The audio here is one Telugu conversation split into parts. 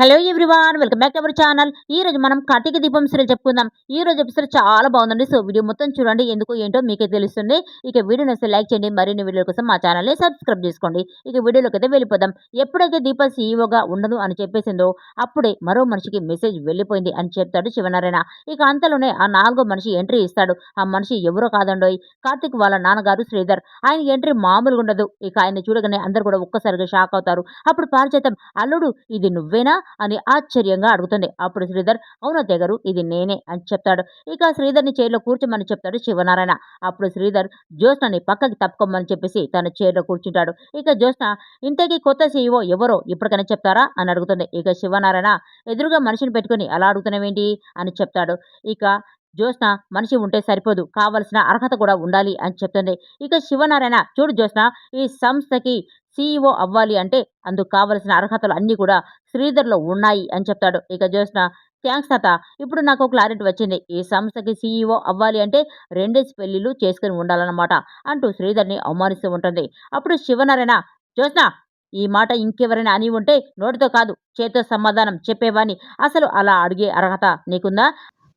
Hello everyone welcome back to our channel ఈ రోజు మనం కార్తీక దీపం సీరియల్ చెప్పుకుందాం. ఈ రోజు ఎపిసోడ్ చాలా బాగుందండి. సో వీడియో మొత్తం చూడండి ఎందుకు ఏంటో మీకే తెలుస్తుంది. ఇక వీడియో నచ్చితే లైక్ చేయండి మరిన్ని వీడియోల కోసం మా ఛానల్ని సబ్స్క్రైబ్ చేసుకోండి. ఇక వీడియోలోకి అయితే వెళ్ళిపోదాం. ఎప్పుడైతే దీప సీఈఓగా ఉండదు అని చెప్పేసిందో అప్పుడే మరో మనిషికి మెసేజ్ వెళ్ళిపోయింది అని చెప్తాడు శివనారాయణ. ఇక అంతలోనే ఆ నాలుగో మనిషి ఎంట్రీ ఇస్తాడు. ఆ మనిషి ఎవరో కాదండోయ్. కార్తీక్ వాళ్ళ నాన్నగారు శ్రీధర్. ఆయన ఎంట్రీ మామూలుగా ఉండదు ఇక ఆయన చూడగానే అందరు కూడా ఒక్కసారిగా షాక్ అవుతారు. అప్పుడు పారిచేతం అల్లుడు ఇది నువ్వేనా? అని ఆశ్చర్యంగా అడుగుతుంది. అప్పుడు శ్రీధర్ అవును తెగరు ఇది నేనే అని చెప్తాడు. ఇక శ్రీధర్ని చైర్లో కూర్చోమని చెప్తాడు శివనారాయణ. అప్పుడు శ్రీధర్ జ్యోత్స్నని పక్కకి తప్పుకోమని చెప్పేసి తన చైర్లో కూర్చుంటాడు. ఇక జ్యోత్స్న ఇంతకీ కొత్త సీఈఓ ఎవరో ఇప్పటికైనా చెప్తారా? అని అడుగుతుంది. ఇక శివనారాయణ ఎదురుగా మనిషిని పెట్టుకుని అలా అడుగుతున్నావేంటి? అని చెప్తాడు. ఇక జ్యోత్స్న మనిషి ఉంటే సరిపోదు కావలసిన అర్హత కూడా ఉండాలి అని చెప్తుంది. ఇక శివనారాయణ చూడు జ్యోత్స్న ఈ సంస్థకి సీఈఓ అవ్వాలి అంటే అందుకు కావలసిన అర్హతలు అన్నీ కూడా శ్రీధర్లో ఉన్నాయి అని చెప్తాడు. ఇక జ్యోత్స్న థ్యాంక్స్ తాత ఇప్పుడు నాకు క్లారిటీ వచ్చింది. ఈ సంస్థకి సీఈఓ అవ్వాలి అంటే రెండేసి పెళ్ళిళ్ళు చేసుకుని ఉండాలన్నమాట అంటూ శ్రీధర్ని అవమానిస్తూ ఉంటుంది. అప్పుడు శివనారాయణ జ్యోత్స్న ఈ మాట ఇంకెవరైనా అని ఉంటే నోటితో కాదు చేతితో సమాధానం చెప్పేవాని అసలు అలా అడిగే అర్హత నీకుందా?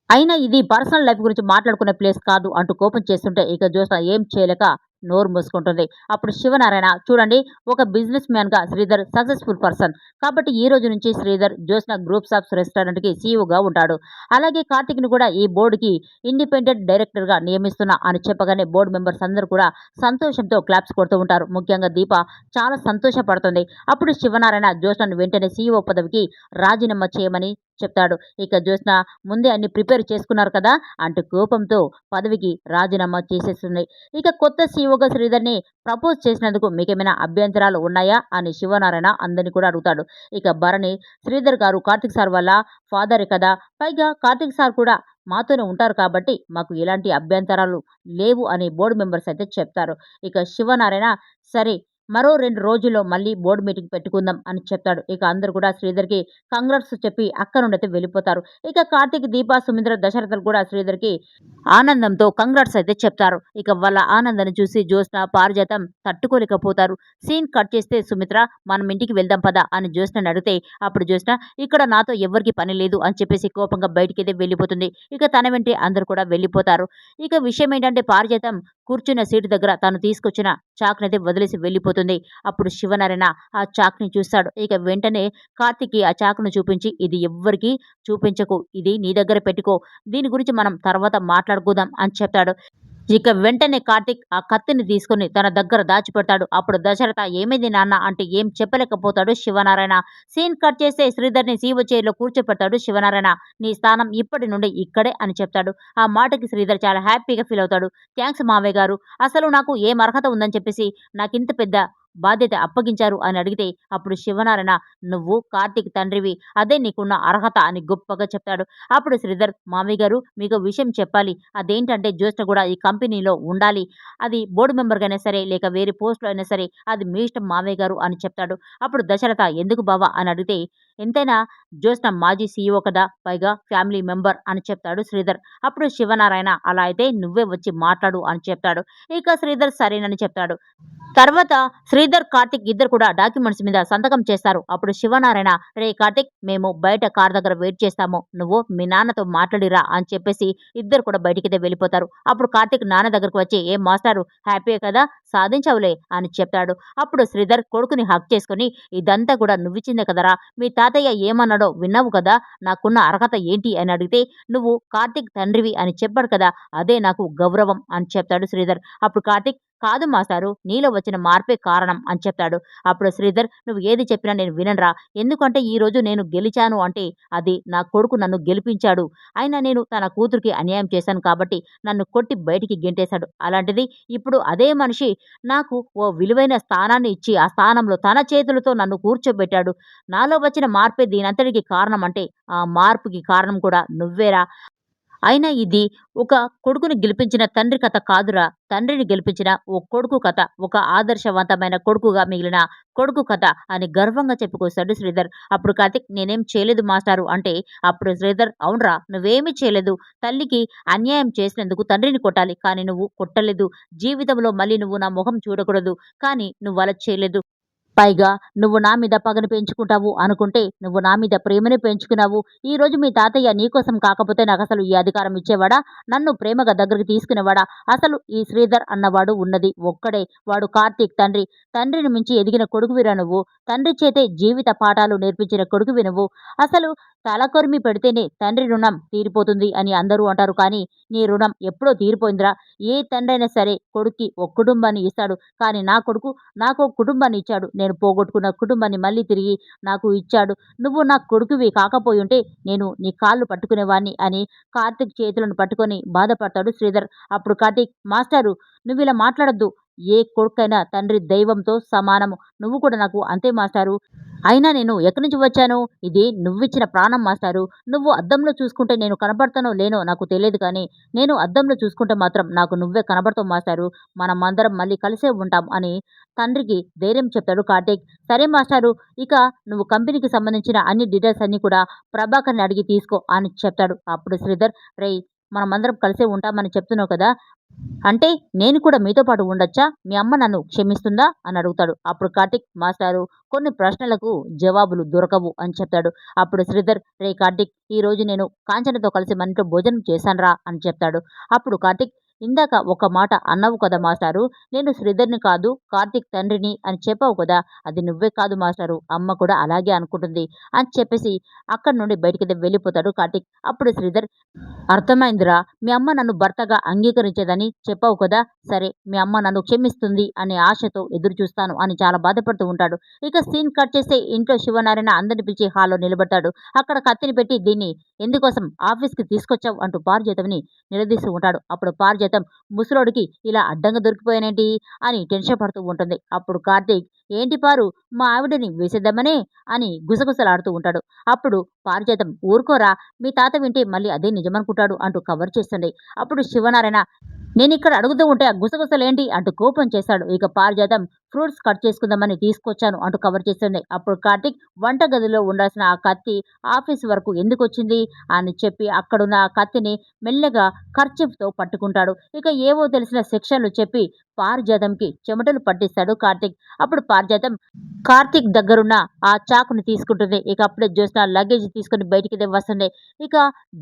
అయినా ఇది పర్సనల్ లైఫ్ గురించి మాట్లాడుకునే ప్లేస్ కాదు అంటూ కోపం చేస్తుంటే ఇక జ్యోత్స్న ఏం చేయలేక నోరు మూసుకుంటుంది. అప్పుడు శివనారాయణ చూడండి ఒక బిజినెస్ మ్యాన్గా శ్రీధర్ సక్సెస్ఫుల్ పర్సన్. కాబట్టి ఈ రోజు నుంచి శ్రీధర్ జ్యోత్స్న గ్రూప్స్ ఆఫ్ రెస్టారెంట్కి సీఈఓగా ఉంటాడు. అలాగే కార్తిక్ని కూడా ఈ బోర్డుకి ఇండిపెండెంట్ డైరెక్టర్గా నియమిస్తున్నా అని చెప్పగానే బోర్డు మెంబర్స్ అందరూ కూడా సంతోషంతో క్లాప్స్ కొడుతూ ఉంటారు. ముఖ్యంగా దీప చాలా సంతోషపడుతుంది. అప్పుడు శివనారాయణ జ్యోత్స్నను వెంటనే సీఈఓ పదవికి రాజీనామా చేయమని చెప్తాడు. ఇక జ్యోత్స్న ముందే అన్ని ప్రిపేర్ చేసుకున్నారు కదా అంటూ కోపంతో పదవికి రాజీనామా చేసేస్తుంది. ఇక కొత్త సీఈఓగా శ్రీధర్ని ప్రపోజ్ చేసినందుకు మీకేమైనా అభ్యంతరాలు ఉన్నాయా అని శివనారాయణ అందరినీ కూడా అడుగుతాడు. ఇక భరణి శ్రీధర్ గారు కార్తిక్ సార్ వల్ల ఫాదరే కదా పైగా కార్తిక్ సార్ కూడా మాతోనే ఉంటారు కాబట్టి మాకు ఎలాంటి అభ్యంతరాలు లేవు అని బోర్డు మెంబర్స్ అయితే చెప్తారు. ఇక శివనారాయణ సరే మరో రెండు రోజుల్లో మళ్ళీ బోర్డు మీటింగ్ పెట్టుకుందాం అని చెప్తాడు ఇక అందరు కూడా శ్రీధర్కి కంగ్రాట్స్ చెప్పి అక్క నుండి వెళ్ళిపోతారు. ఇక కార్తీక్ దీపా సుమిత్ర దశరథలు కూడా శ్రీధర్కి ఆనందంతో కంగ్రాట్స్ అయితే చెప్తారు. ఇక వాళ్ళ ఆనందాన్ని చూసి జ్యోత్స్న పారిజాతం తట్టుకోలేకపోతారు. సీన్ కట్ చేస్తే సుమిత్ర మనం ఇంటికి వెళ్దాం పదా అని జ్యోత్స్నని అడిగితే అప్పుడు జ్యోత్స్న ఇక్కడ నాతో ఎవరికి పని లేదు అని చెప్పేసి కోపంగా బయటికి అయితే వెళ్ళిపోతుంది. ఇక తన వెంటే అందరు కూడా వెళ్ళిపోతారు. ఇక విషయం ఏంటంటే పారిజాతం కూర్చున్న సీటు దగ్గర తను తీసుకొచ్చిన చాక్నైతే వదిలేసి వెళ్ళిపోతుంది. అప్పుడు శివనారాయణ ఆ చాక్ని చూస్తాడు. ఇక వెంటనే కార్తిక్కి ఆ చాకును చూపించి ఇది ఎవ్వరికీ చూపించకు. ఇది నీ దగ్గర పెట్టుకో. దీని గురించి మనం తర్వాత మాట్లాడుకుందాం అని చెప్తాడు. ఇక వెంటనే కార్తిక్ ఆ కత్తిని తీసుకుని తన దగ్గర దాచిపెడతాడు. అప్పుడు దశరథ ఏమైంది నాన్న? అంటే ఏం చెప్పలేకపోతాడు శివనారాయణ. సీన్ కట్ చేస్తే శ్రీధర్ని సీవ చైర్లో కూర్చోపెడతాడు శివనారాయణ. నీ స్థానం ఇప్పటి నుండి ఇక్కడే అని చెప్తాడు. ఆ మాటకి శ్రీధర్ చాలా హ్యాపీగా ఫీల్ అవుతాడు థ్యాంక్స్ మావయ్య గారు. అసలు నాకు ఏం అర్హత ఉందని చెప్పేసి నాకింత పెద్ద బాధ్యత అప్పగించారు అని అడిగితే అప్పుడు శివనారాయణ నువ్వు కార్తీక్ తండ్రివి అదే నీకున్న అర్హత అని గొప్పగా చెప్తాడు. అప్పుడు శ్రీధర్ మామయ్య గారు మీకు విషయం చెప్పాలి. అదేంటంటే జ్యోత్స్న కూడా ఈ కంపెనీలో ఉండాలి. అది బోర్డు మెంబర్గా అయినా సరే లేక వేరే పోస్టులో అయినా సరే అది మీ ఇష్టం మామయ్య గారు అని చెప్తాడు. అప్పుడు దశరథ ఎందుకు బావా అని అడిగితే ఎంతైనా జ్యోత్స్న మాజీ సీఈఓ కదా పైగా ఫ్యామిలీ మెంబర్ అని చెప్తాడు శ్రీధర్. అప్పుడు శివనారాయణ అలా అయితే నువ్వే వచ్చి మాట్లాడు అని చెప్తాడు. ఇక శ్రీధర్ సరేనని చెప్తాడు. తర్వాత శ్రీధర్ కార్తిక్ ఇద్దరు కూడా డాక్యుమెంట్స్ మీద సంతకం చేస్తారు. అప్పుడు శివనారాయణ రే కార్తిక్ మేము బయట కార్ దగ్గర వెయిట్ చేస్తాము. నువ్వు మీ నాన్నతో మాట్లాడిరా అని చెప్పేసి ఇద్దరు కూడా బయటికి వెళ్ళిపోతారు. అప్పుడు కార్తిక్ నాన్న దగ్గరకు వచ్చి ఏం మాస్టారు హ్యాపీ కదా సాధించవులే అని చెప్తాడు. అప్పుడు శ్రీధర్ కొడుకుని హక్ చేసుకుని ఇదంతా కూడా నువ్విచ్చిందే కదరా మీ తాతయ్య ఏమన్నాడో విన్నావు కదా? నాకున్న అర్హత ఏంటి అని అడిగితే నువ్వు కార్తిక్ తండ్రివి అని చెప్పాడు కదా అదే నాకు గౌరవం అని చెప్తాడు శ్రీధర్. అప్పుడు కార్తిక్ కాదు మాస్టారు నీలో వచ్చిన మార్పే కారణం అని చెప్తాడు. అప్పుడు శ్రీధర్ నువ్వు ఏది చెప్పినా నేను వినరా ఎందుకంటే ఈరోజు నేను గెలిచాను అంటే అది నా కొడుకు నన్ను గెలిపించాడు. అయినా నేను తన కూతురికి అన్యాయం చేశాను కాబట్టి నన్ను కొట్టి బయటికి గెంటేశాడు. అలాంటిది ఇప్పుడు అదే మనిషి నాకు ఓ విలువైన స్థానాన్ని ఇచ్చి ఆ స్థానంలో తన చేతులతో నన్ను కూర్చోబెట్టాడు. నాలో వచ్చిన మార్పే దీనంతటికి కారణం అంటే ఆ మార్పుకి కారణం కూడా నువ్వేరా. అయినా ఇది ఒక కొడుకుని గెలిపించిన తండ్రి కథ కాదురా. తండ్రిని గెలిపించిన ఓ కొడుకు కథ ఒక ఆదర్శవంతమైన కొడుకుగా మిగిలిన కొడుకు కథ అని గర్వంగా చెప్పుకొస్తాడు శ్రీధర్. అప్పుడు కార్తిక్ నేనేం చేయలేదు మాస్టారు అంటే అప్పుడు శ్రీధర్ అవునరా నువ్వేమీ చేయలేదు. తల్లికి అన్యాయం చేసినందుకు తండ్రిని కొట్టాలి. కానీ నువ్వు కొట్టలేదు. జీవితంలో మళ్ళీ నువ్వు నా ముఖం చూడకూడదు. కానీ నువ్వు అలా చేయలేదు. పైగా నువ్వు నా మీద పగని పెంచుకుంటావు అనుకుంటే నువ్వు నా మీద ప్రేమని పెంచుకున్నావు. ఈ రోజు మీ తాతయ్య నీకోసం కాకపోతే నాకు అసలు ఈ అధికారం ఇచ్చేవాడా? నన్ను ప్రేమగా దగ్గరికి తీసుకునేవాడా? అసలు ఈ శ్రీధర్ అన్నవాడు ఉన్నది ఒక్కడే. వాడు కార్తీక్ తండ్రి. తండ్రిని మించి ఎదిగిన కొడుకువిరా నువ్వు? తండ్రి చేతే జీవిత పాఠాలు నేర్పించిన కొడుకువి నువ్వు. అసలు తలకొరిమి పెడితేనే తండ్రి రుణం తీరిపోతుంది అని అందరూ అంటారు. కానీ నీ రుణం ఎప్పుడో తీరిపోయిందిరా. ఏ తండ్రి అయినా సరే కొడుక్కి ఒక కుటుంబాన్ని ఇస్తాడు. కానీ నా కొడుకు నాకు ఒక కుటుంబాన్ని ఇచ్చాడు. నేను పోగొట్టుకున్న కుటుంబాన్ని మళ్ళీ తిరిగి నాకు ఇచ్చాడు. నువ్వు నా కొడుకువి కాకపోయి ఉంటే నేను నీ కాళ్ళు పట్టుకునేవాణ్ణి అని కార్తిక్ చేతులను పట్టుకొని బాధపడతాడు శ్రీధర్. అప్పుడు కార్తిక్ మాస్టారు నువ్వు ఇలా మాట్లాడద్దు. ఏ కొడుకైనా తండ్రి దైవంతో సమానము. నువ్వు కూడా నాకు అంతే మాస్టారు. అయినా నేను ఎక్కడి నుంచి వచ్చాను? ఇది నువ్విచ్చిన ప్రాణం మాస్టారు. నువ్వు అద్దంలో చూసుకుంటే నేను కనబడతానో లేనో నాకు తెలియదు కానీ నేను అద్దంలో చూసుకుంటే మాత్రం నాకు నువ్వే కనబడతావు మాస్టారు. మనం అందరం మళ్ళీ కలిసే ఉంటాం అని తండ్రికి ధైర్యం చెప్తాడు కార్తీక్. సరే మాస్టారు ఇక నువ్వు కంపెనీకి సంబంధించిన అన్ని డీటెయిల్స్ అన్నీ కూడా ప్రభాకర్ని అడిగి తీసుకో అని చెప్తాడు. అప్పుడు శ్రీధర్ రే మనమందరం కలిసే ఉంటామని చెప్తున్నావు కదా. అంటే నేను కూడా మీతో పాటు ఉండొచ్చా? మీ అమ్మ నన్ను క్షమిస్తుందా? అని అడుగుతాడు. అప్పుడు కార్తిక్ మాస్టారు కొన్ని ప్రశ్నలకు జవాబులు దొరకవు అని చెప్తాడు. అప్పుడు శ్రీధర్ రే కార్తిక్ ఈ రోజు నేను కాంచనతో కలిసి మన ఇంట్లో భోజనం చేశానురా అని చెప్తాడు. అప్పుడు కార్తిక్ ఇందాక ఒక మాట అన్నావు కదా మాస్టారు. నేను శ్రీధర్ని కాదు కార్తిక్ తండ్రిని అని చెప్పావు కదా. అది నువ్వే కాదు మాస్టారు. అమ్మ కూడా అలాగే అనుకుంటుంది అని చెప్పేసి అక్కడి నుండి బయటికి వెళ్ళిపోతాడు కార్తిక్. అప్పుడు శ్రీధర్ అర్థమైందిరా మీ అమ్మ నన్ను భర్తగా అంగీకరించేదని చెప్పావు కదా. సరే మీ అమ్మ నన్ను క్షమిస్తుంది అనే ఆశతో ఎదురు చూస్తాను అని చాలా బాధపడుతూ ఉంటాడు. ఇక సీన్ కట్ చేస్తే ఇంట్లో శివనారాయణ అందరిని పిలిచి హాల్లో నిలబడతాడు. అక్కడ కత్తిని పెట్టి దీన్ని ఎందుకోసం ఆఫీస్కి తీసుకొచ్చావు అంటూ పారిజాతంని నిలదీస్తూ ఉంటాడు. అప్పుడు పారిజాతం ముసలోడికి ఇలా అడ్డంగా దొరికిపోయానేంటి? అని టెన్షన్ పడుతూ ఉంటుంది. అప్పుడు కార్తీక్ ఏంటి పారు? మా ఆవిడని వేసేద్దామనే? అని గుసగుసలాడుతూ ఉంటాడు. అప్పుడు పారిజాతం ఊరుకోరా మీ తాత వింటే మళ్ళీ అదే నిజమనుకుంటాడు అంటూ కవర్ చేస్తుంది అప్పుడు శివనారాయణ నేను ఇక్కడ అడుగుతూ ఉంటే ఆ గుసగుసలేంటి? అంటూ కోపం చేశాడు ఇక పారిజాతం ఫ్రూట్స్ కట్ చేసుకుందామని తీసుకొచ్చాను అంటూ కవర్ చేస్తుంది అప్పుడు కార్తిక్ వంట గదిలో ఉండాల్సిన ఆ కత్తి ఆఫీస్ వరకు ఎందుకు వచ్చింది అని చెప్పి అక్కడున్న ఆ కత్తిని మెల్లగా ఖర్చుతో పట్టుకుంటాడు. ఇక ఏవో తెలిసిన సెక్షన్లు చెప్పి పారిజాతంకి చెమటలు పట్టిస్తాడు కార్తిక్. అప్పుడు పారిజాతం కార్తిక్ దగ్గరున్న ఆ చాకుని తీసుకుంటుంది. ఇక అప్పుడే జ్యోత్స్న లగేజ్ తీసుకుని బయటికి వస్తుంది ఇక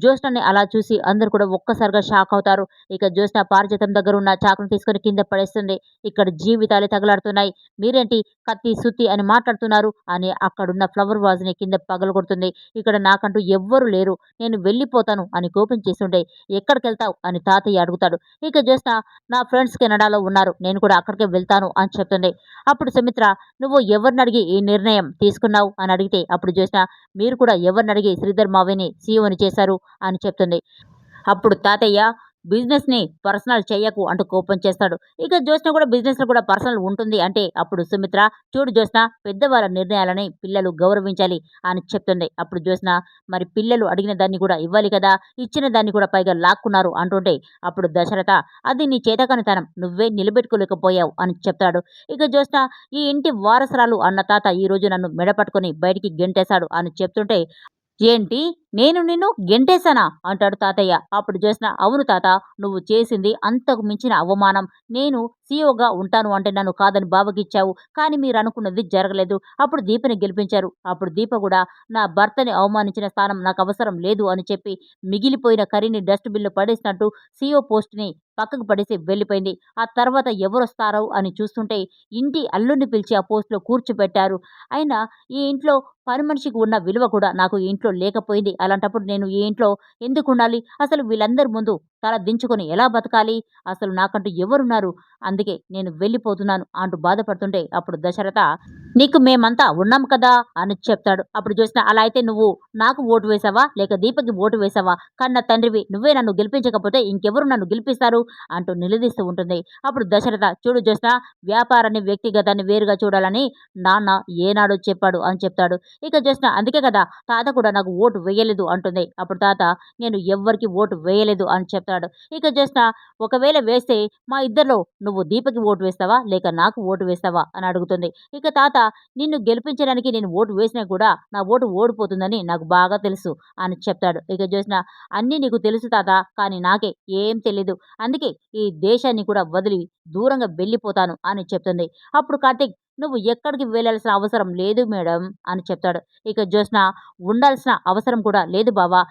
జ్యోత్స్నని అలా చూసి అందరు కూడా ఒక్కసారిగా షాక్ అవుతారు. ఇక జ్యోత్స్న పారిజాతం దగ్గర ఉన్న చాకుని తీసుకొని కింద పడేస్తుంది. ఇక్కడ జీవితాలు తగలాడుతున్నాయి. మీరేంటి కత్తి సుత్తి అని మాట్లాడుతున్నారు అని అక్కడున్న ఫ్లవర్ వాజ్ని కింద పగలగొడుతుంది. ఇక్కడ నాకంటూ ఎవ్వరు లేరు. నేను వెళ్ళిపోతాను అని కోపం చేస్తుండే ఎక్కడికి వెళ్తావు అని తాతయ్య అడుగుతాడు. ఇక జ్యోత్స్న నా ఫ్రెండ్స్ కెనడాలో ఉన్నారు. నేను కూడా అక్కడికే వెళ్తాను అని చెప్తుంది. అప్పుడు సుమిత్ర నువ్వు ఎవరిని అడిగి ఈ నిర్ణయం తీసుకున్నావు? అని అడిగితే అప్పుడు చేసిన మీరు కూడా ఎవరిని అడిగి శ్రీధర్ మావిని సీఎంని చేశారు? అని చెప్తుంది. అప్పుడు తాతయ్య బిజినెస్ని పర్సనల్ చెయ్యకు అంటూ కోపం చేస్తాడు. ఇక జ్యోత్స్న కూడా బిజినెస్లో కూడా పర్సనల్ ఉంటుంది అంటే అప్పుడు సుమిత్ర చూడు జ్యోత్స్న పెద్దవాళ్ళ నిర్ణయాలని పిల్లలు గౌరవించాలి అని చెప్తుంది. అప్పుడు జ్యోత్స్న మరి పిల్లలు అడిగిన దాన్ని కూడా ఇవ్వాలి కదా ఇచ్చిన దాన్ని కూడా పైగా లాక్కున్నారు అంటుంటే అప్పుడు దశరథ అది నీ చేతకనితనం నువ్వే నిలబెట్టుకోలేకపోయావు అని చెప్తాడు. ఇక జ్యోత్స్న ఈ ఇంటి వారసరాలు అన్న తాత ఈ రోజు నన్ను మెడపట్టుకొని బయటికి గెంటేశాడు అని చెప్తుంటే ఏంటి? నేను నిన్ను గెంటేశానా? అంటాడు తాతయ్య. అప్పుడు చేసిన అవును తాత నువ్వు చేసింది అంతకు మించిన అవమానం. నేను సీఓగా ఉంటాను అంటే నన్ను కాదని బావకిచ్చావు. కానీ మీరు అనుకున్నది జరగలేదు. అప్పుడు దీపని గెలిపించారు. అప్పుడు దీప కూడా నా భర్తని అవమానించిన స్థానం నాకు అవసరం లేదు అని చెప్పి మిగిలిపోయిన కర్రీని డస్ట్బిన్లో పడేసినట్టు సీఓ పోస్ట్ని పక్కకు పడేసి వెళ్ళిపోయింది. ఆ తర్వాత ఎవరొస్తారో అని చూస్తుంటే ఇంటి అల్లుడిని పిలిచి ఆ పోస్టులో కూర్చోబెట్టారు అయినా ఈ ఇంట్లో పని మనిషికి ఉన్న విలువ కూడా నాకు ఈ ఇంట్లో లేకపోయింది. అలాంటప్పుడు నేను ఈ ఇంట్లో ఎందుకు ఉండాలి? అసలు వీళ్ళందరి ముందు తల దించుకొని ఎలా బతకాలి? అసలు నాకంటూ ఎవరున్నారు? అందుకే నేను వెళ్ళిపోతున్నాను అంటూ బాధపడుతుంటే అప్పుడు దశరథ నీకు మేమంతా ఉన్నాం కదా? అని చెప్తాడు. అప్పుడు చూసిన అలా అయితే నువ్వు నాకు ఓటు వేసావా? లేక దీపకి ఓటు వేసావా? కన్న తండ్రివి నువ్వే నన్ను గెలిపించకపోతే ఇంకెవరు నన్ను గెలిపిస్తారు? అంటూ నిలదీస్తూ ఉంటుంది. అప్పుడు దశరథ చూడు చూసిన వ్యాపారాన్ని వ్యక్తిగతాన్ని వేరుగా చూడాలని నాన్న ఏనాడో చెప్పాడు అని చెప్తాడు. ఇక చూసిన అందుకే కదా తాత కూడా నాకు ఓటు వేయలేదు అంటుంది. అప్పుడు తాత నేను ఎవ్వరికి ఓటు వేయలేదు అని చెప్తాడు ఇక చూసిన ఒకవేళ వేస్తే మా ఇద్దరిలో నువ్వు దీపకి ఓటు వేస్తావా? లేక నాకు ఓటు వేస్తావా? అని అడుగుతుంది. ఇక తాత నిన్ను గెలిపించడానికి నేను ఓటు వేసినా కూడా నా ఓటు ఓడిపోతుందని నాకు బాగా తెలుసు అని చెప్తాడు. ఇక చూసిన అన్నీ నీకు తెలుసు తాత కానీ నాకే ఏం తెలీదు. అందుకే ఈ దేశాన్ని కూడా వదిలి దూరంగా వెళ్ళిపోతాను అని చెప్తుంది. అప్పుడు కార్తీక్ నువ్వు ఎక్కడికి వెళ్ళాల్సిన అవసరం లేదు మేడం అని చెప్తాడు. ఇక జ్యోత్స్న ఉండాల్సిన అవసరం కూడా లేదు బావా.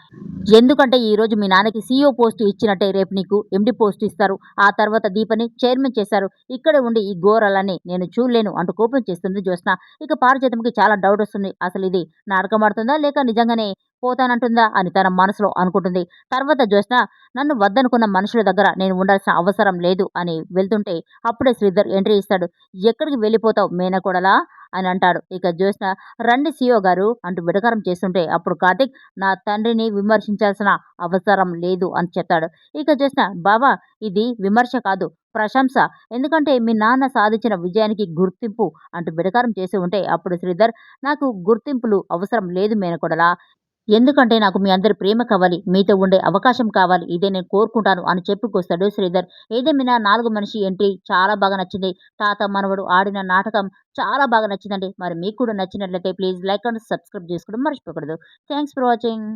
ఎందుకంటే ఈరోజు మీ నాన్నకి సీఈఓ పోస్ట్ ఇచ్చినట్టే రేపు నీకు ఎండి పోస్ట్ ఇస్తారు. ఆ తర్వాత దీపని చైర్మన్ చేశారు. ఇక్కడే ఉండి ఈ ఘోరాలని నేను చూడలేను అంటూ కోపం చేస్తుంది జ్యోత్స్న. ఇక పారిజాతంకి చాలా డౌట్ వస్తుంది. అసలు ఇది నాటకం ఆడుతుందా లేక నిజంగానే పోతానంటుందా అని తన మనసులో అనుకుంటుంది. తర్వాత జ్యోత్స్న నన్ను వద్దనుకున్న మనుషుల దగ్గర నేను ఉండాల్సిన అవసరం లేదు అని వెళ్తుంటే అప్పుడే శ్రీధర్ ఎంట్రీ ఇస్తాడు. ఎక్కడికి వెళ్ళిపోతావు మేనకోడలా? అని అంటాడు. ఇక జ్యోత్స్న రండి సీఓ గారు అంటూ విడకారం చేస్తుంటే అప్పుడు కార్తిక్ నా తండ్రిని విమర్శించాల్సిన అవసరం లేదు అని చెప్తాడు. ఇక జ్యోత్స్న బాబా ఇది విమర్శ కాదు ప్రశంస. ఎందుకంటే మీ నాన్న సాధించిన విజయానికి గుర్తింపు అంటూ విడకారం చేసి ఉంటే అప్పుడు శ్రీధర్ నాకు గుర్తింపులు అవసరం లేదు మేనకోడలా. ఎందుకంటే నాకు మీ అందరి ప్రేమ కావాలి మీతో ఉండే అవకాశం కావాలి ఇదే నేను కోరుకుంటాను అని చెప్పుకొస్తాడు శ్రీధర్. ఏదేమైనా నాలుగు మనిషి ఎంట్రీ చాలా బాగా నచ్చింది. తాత మనవడు ఆడిన నాటకం చాలా బాగా నచ్చిందండి. మరి మీకు కూడా నచ్చినట్లయితే ప్లీజ్ లైక్ అండ్ సబ్స్క్రైబ్ చేసుకోవడం మర్చిపోకూడదు. Thanks for watching.